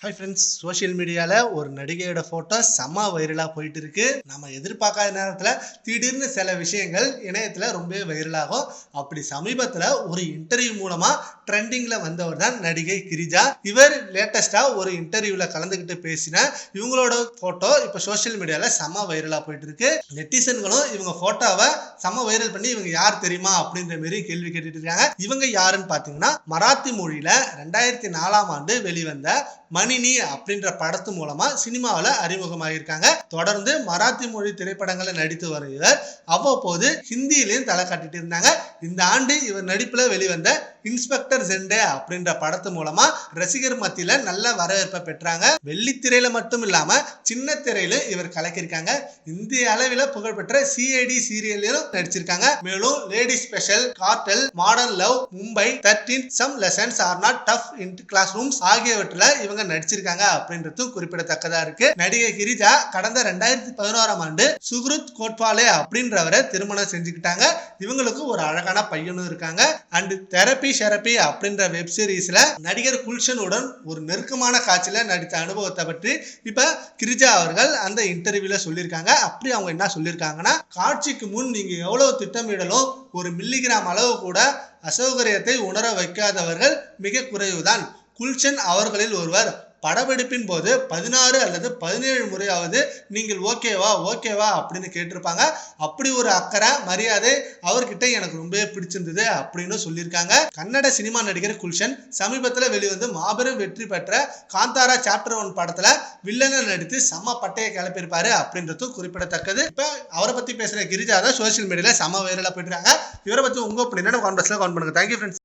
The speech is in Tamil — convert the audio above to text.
ஹாய் ஃப்ரெண்ட்ஸ் சோஷியல் மீடியாவில் ஒரு நடிகையோட ஃபோட்டோ செம்ம வைரலாக போயிட்டு இருக்கு நம்ம எதிர்பார்க்காத நேரத்தில் திடீர்னு சில விஷயங்கள் இணையத்தில் ரொம்பவே வைரலாகும் அப்படி சமீபத்தில் ஒரு இன்டர்வியூ மூலமாக ட்ரெண்டிங்கில் வந்தவர் தான் நடிகை கிரிஜா. இவர் லேட்டஸ்ட்டாக ஒரு இன்டர்வியூவில் கலந்துக்கிட்டு பேசின இவங்களோட ஃபோட்டோ இப்போ சோஷியல் மீடியாவில் செம்ம வைரலாக போயிட்டு இருக்கு நெட்டிசன்களும் இவங்க ஃபோட்டோவை செம்ம வைரல் பண்ணி இவங்க யார் தெரியுமா அப்படின்ற மாரி கேள்வி கேட்டுட்டு இருக்காங்க. இவங்க யாருன்னு பார்த்தீங்கன்னா மராத்தி மொழியில் ரெண்டாயிரத்தி நாலாம் ஆண்டு வெளிவந்த மணினி அப்படின்ற படத்து மூலமா சினிமாவில் அறிமுகமாகியிருக்காங்க. தொடர்ந்து மராத்தி மொழி திரைப்படங்களை நடித்து வர இவர் அவ்வப்போது ஹிந்தியிலையும் தலை காட்டிட்டு இருந்தாங்க. இந்த ஆண்டு இவர் நடிப்பில் வெளிவந்த இன்ஸ்பெக்டர் ஜெண்டே அப்படின்ற படத்து மூலமா ரசிகர் மத்தியில நல்ல வரவேற்பை பெற்றாங்க. வெள்ளித்திரையில மட்டும் இல்லாம சின்ன திரையில இவர் கலக்கியிருக்காங்க. இந்திய அளவில் புகழ்பெற்ற சிஐடி சீரியலிலும் நடிச்சிருக்காங்க. மேலும் lady special cartel modern love Mumbai thirteen some lessons are not taught in classrooms ஆகியவற்றில் இவங்க நடிச்சிருக்காங்க அப்படின்றதும் குறிப்பிடத்தக்கதா இருக்கு. நடிகை கிரிஜா கடந்த ரெண்டாயிரத்தி பதினோராம் ஆண்டு சுக்ருத் கோட்வாலே அப்படின்றவரை திருமணம் செஞ்சுக்கிட்டாங்க. இவங்களுக்கு ஒரு அழகான பையனும் இருக்காங்க. அண்ட் தெரப்பி ஷெரப்பி அப்படின்ற வெப் சீரிஸ்ல நடிகர் குல்ஷனுடன் ஒரு நெருக்கமான காட்சியில நடித்த அனுபவத்தை பற்றி இப்ப கிரிஜா அவர்கள் அந்த இன்டர்வியூல சொல்லியிருக்காங்க. அப்படி அவங்க என்ன சொல்லியிருக்காங்கன்னா காட்சிக்கு முன் நீங்க எவ்வளவு திட்டமிடலும் ஒரு மில்லிகிராம் அளவு கூட அசௌகரியத்தை உணர வைக்காதவர்கள் மிக குறைவுதான். குல்ஷன் அவர்களில் ஒருவர் படப்பிடிப்பின் போது பதினாறு அல்லது பதினேழு முறையாவது நீங்கள் ஓகேவா ஓகேவா அப்படின்னு கேட்டிருப்பாங்க. அப்படி ஒரு அக்கறை மரியாதை அவர்கிட்ட எனக்கு ரொம்பவே பிடிச்சிருந்தது அப்படின்னு சொல்லியிருக்காங்க. கன்னட சினிமா நடிகர் குல்ஷன் சமீபத்தில் வெளிவந்து மாபெரும் வெற்றி பெற்ற காந்தாரா சாப்டர் ஒன் படத்தில் வில்லனை நடித்து செம்ம பட்டையை கிளப்பியிருப்பாரு அப்படின்றதும் குறிப்பிடத்தக்கது. இப்போ அவரை பற்றி பேசுகிற கிரிஜா தான் சோசியல் மீடியாவில் செம்ம வைரலாக போயிட்டுருக்காங்க இவரை பற்றி உங்க ஒப்பீனியன் கான்வர்ஸ்ல கவுண்ட் பண்ணுங்க. Thank you friends